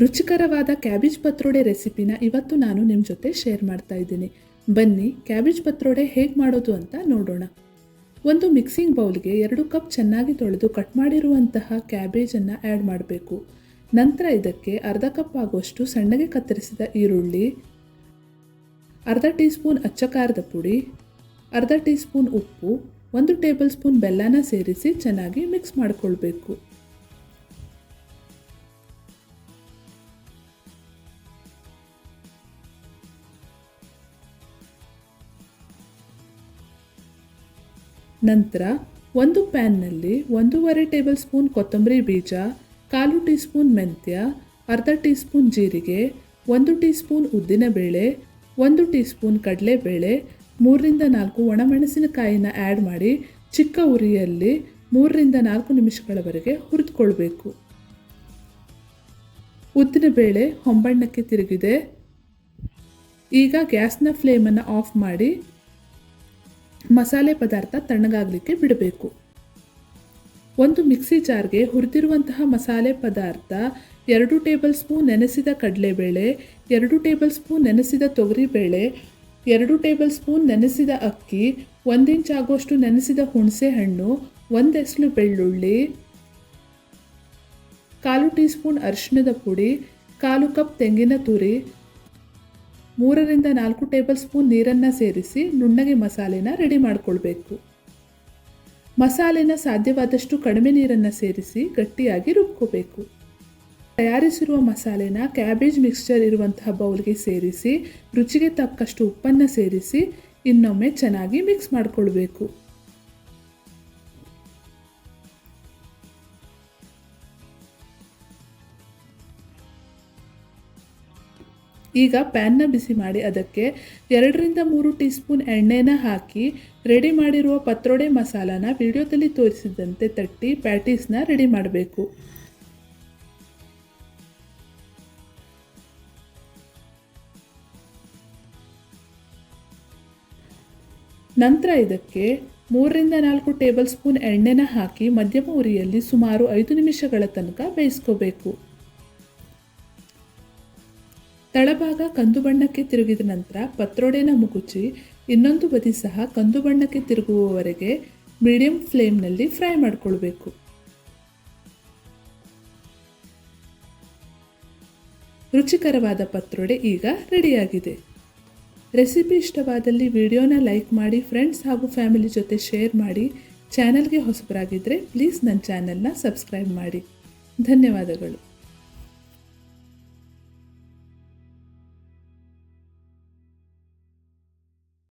ರುಚಿಕರವಾದ ಕ್ಯಾಬೇಜ್ ಪತ್ರೊಡೆ ರೆಸಿಪಿನ ಇವತ್ತು ನಾನು ನಿಮ್ಮ ಜೊತೆ ಶೇರ್ ಮಾಡ್ತಾ ಇದ್ದೀನಿ. ಬನ್ನಿ, ಕ್ಯಾಬೇಜ್ ಪತ್ರೊಡೆ ಹೇಗೆ ಮಾಡೋದು ಅಂತ ನೋಡೋಣ. ಒಂದು ಮಿಕ್ಸಿಂಗ್ ಬೌಲ್ಗೆ ಎರಡು ಕಪ್ ಚೆನ್ನಾಗಿ ತೊಳೆದು ಕಟ್ ಮಾಡಿರುವಂತಹ ಕ್ಯಾಬೇಜನ್ನು ಆ್ಯಡ್ ಮಾಡಬೇಕು. ನಂತರ ಇದಕ್ಕೆ ಅರ್ಧ ಕಪ್ ಆಗುವಷ್ಟು ಸಣ್ಣಗೆ ಕತ್ತರಿಸಿದ ಈರುಳ್ಳಿ, ಅರ್ಧ ಟೀ ಸ್ಪೂನ್ ಅಚ್ಚ ಖಾರದ ಪುಡಿ, ಅರ್ಧ ಟೀ ಸ್ಪೂನ್ ಉಪ್ಪು, ಒಂದು ಟೇಬಲ್ ಸ್ಪೂನ್ ಬೆಲ್ಲನ ಸೇರಿಸಿ ಚೆನ್ನಾಗಿ ಮಿಕ್ಸ್ ಮಾಡಿಕೊಳ್ಬೇಕು. ನಂತರ ಒಂದು ಪ್ಯಾನ್ನಲ್ಲಿ ಒಂದೂವರೆ ಟೇಬಲ್ ಸ್ಪೂನ್ ಕೊತ್ತಂಬರಿ ಬೀಜ, ಕಾಲು ಟೀ ಸ್ಪೂನ್ ಮೆಂತ್ಯ, ಅರ್ಧ ಟೀ ಸ್ಪೂನ್ ಜೀರಿಗೆ, ಒಂದು ಟೀ ಸ್ಪೂನ್ ಉದ್ದಿನಬೇಳೆ ಒಂದು ಟೀ ಸ್ಪೂನ್ ಕಡಲೆಬೇಳೆ, ಮೂರರಿಂದ ನಾಲ್ಕು ಒಣಮೆಣಸಿನಕಾಯಿನ ಆ್ಯಡ್ ಮಾಡಿ ಚಿಕ್ಕ ಉರಿಯಲ್ಲಿ ಮೂರರಿಂದ ನಾಲ್ಕು ನಿಮಿಷಗಳವರೆಗೆ ಹುರಿದುಕೊಳ್ಬೇಕು. ಉದ್ದಿನಬೇಳೆ ಹೊಂಬಣ್ಣಕ್ಕೆ ತಿರುಗಿದೆ. ಈಗ ಗ್ಯಾಸ್ನ ಫ್ಲೇಮನ್ನು ಆಫ್ ಮಾಡಿ ಮಸಾಲೆ ಪದಾರ್ಥ ತಣ್ಣಗಾಗಲಿಕ್ಕೆ ಬಿಡಬೇಕು. ಒಂದು ಮಿಕ್ಸಿ ಜಾರ್ಗೆ ಹುರಿದಿರುವಂತಹ ಮಸಾಲೆ ಪದಾರ್ಥ, ಎರಡು ಟೇಬಲ್ ಸ್ಪೂನ್ ನೆನೆಸಿದ ಕಡಲೆಬೇಳೆ, ಎರಡು ಟೇಬಲ್ ಸ್ಪೂನ್ ನೆನೆಸಿದ ತೊಗರಿಬೇಳೆ, ಎರಡು ಟೇಬಲ್ ಸ್ಪೂನ್ ನೆನೆಸಿದ ಅಕ್ಕಿ, ಒಂದು ಇಂಚ್ ಆಗುವಷ್ಟು ನೆನೆಸಿದ ಹುಣಸೆ ಹಣ್ಣು ಒಂದೆಸಲು ಬೆಳ್ಳುಳ್ಳಿ, ಕಾಲು ಟೀ ಸ್ಪೂನ್ ಅರಿಶಿಣದ ಪುಡಿ, ಕಾಲು ಕಪ್ ತೆಂಗಿನ ತುರಿ ಮೂರರಿಂದ ನಾಲ್ಕು ಟೇಬಲ್ ಸ್ಪೂನ್ ನೀರನ್ನು ಸೇರಿಸಿ ನುಣ್ಣಗೆ ಮಸಾಲೆನ ರೆಡಿ ಮಾಡಿಕೊಳ್ಬೇಕು. ಮಸಾಲೆನ ಸಾಧ್ಯವಾದಷ್ಟು ಕಡಿಮೆ ನೀರನ್ನು ಸೇರಿಸಿ ಗಟ್ಟಿಯಾಗಿ ರುಬ್ಕೋಬೇಕು. ತಯಾರಿಸಿರುವ ಮಸಾಲೆನ ಕ್ಯಾಬೇಜ್ ಮಿಕ್ಸ್ಚರ್ ಇರುವಂತಹ ಬೌಲ್ಗೆ ಸೇರಿಸಿ ರುಚಿಗೆ ತಕ್ಕಷ್ಟು ಉಪ್ಪನ್ನು ಸೇರಿಸಿ ಇನ್ನೊಮ್ಮೆ ಚೆನ್ನಾಗಿ ಮಿಕ್ಸ್ ಮಾಡಿಕೊಳ್ಬೇಕು. ಈಗ ಪ್ಯಾನ್ನ ಬಿಸಿ ಮಾಡಿ ಅದಕ್ಕೆ ಎರಡರಿಂದ ಮೂರು ಟೀ ಸ್ಪೂನ್ ಎಣ್ಣೆನ ಹಾಕಿ ರೆಡಿ ಮಾಡಿರುವ ಪತ್ರೊಡೆ ಮಸಾಲಾನ ವಿಡಿಯೋದಲ್ಲಿ ತೋರಿಸಿದಂತೆ ತಟ್ಟಿ ಪ್ಯಾಟೀಸ್ನ ರೆಡಿ ಮಾಡಬೇಕು. ನಂತರ ಇದಕ್ಕೆ ಮೂರರಿಂದ ನಾಲ್ಕು ಟೇಬಲ್ ಸ್ಪೂನ್ ಎಣ್ಣೆನ ಹಾಕಿ ಮಧ್ಯಮ ಉರಿಯಲ್ಲಿ ಸುಮಾರು ಐದು ನಿಮಿಷಗಳ ತನಕ ಬೇಯಿಸ್ಕೋಬೇಕು. ತಳಭಾಗ ಕಂದು ಬಣ್ಣಕ್ಕೆ ತಿರುಗಿದ ನಂತರ ಪತ್ರೊಡೆನ ಮುಗುಚಿ ಇನ್ನೊಂದು ಬದಿ ಸಹ ಕಂದು ಬಣ್ಣಕ್ಕೆ ತಿರುಗುವವರೆಗೆ ಮೀಡಿಯಂ ಫ್ಲೇಮ್ನಲ್ಲಿ ಫ್ರೈ ಮಾಡಿಕೊಳ್ಬೇಕು. ರುಚಿಕರವಾದ ಪತ್ರೊಡೆ ಈಗ ರೆಡಿಯಾಗಿದೆ. ರೆಸಿಪಿ ಇಷ್ಟವಾದಲ್ಲಿ ವಿಡಿಯೋನ ಲೈಕ್ ಮಾಡಿ, ಫ್ರೆಂಡ್ಸ್ ಹಾಗೂ ಫ್ಯಾಮಿಲಿ ಜೊತೆ ಶೇರ್ ಮಾಡಿ, ಚಾನಲ್ಗೆ ಹೊಸಬರಾಗಿದ್ದರೆ ಪ್ಲೀಸ್ ನನ್ನ ಚಾನಲ್ನ ಸಬ್ಸ್ಕ್ರೈಬ್ ಮಾಡಿ. ಧನ್ಯವಾದಗಳು.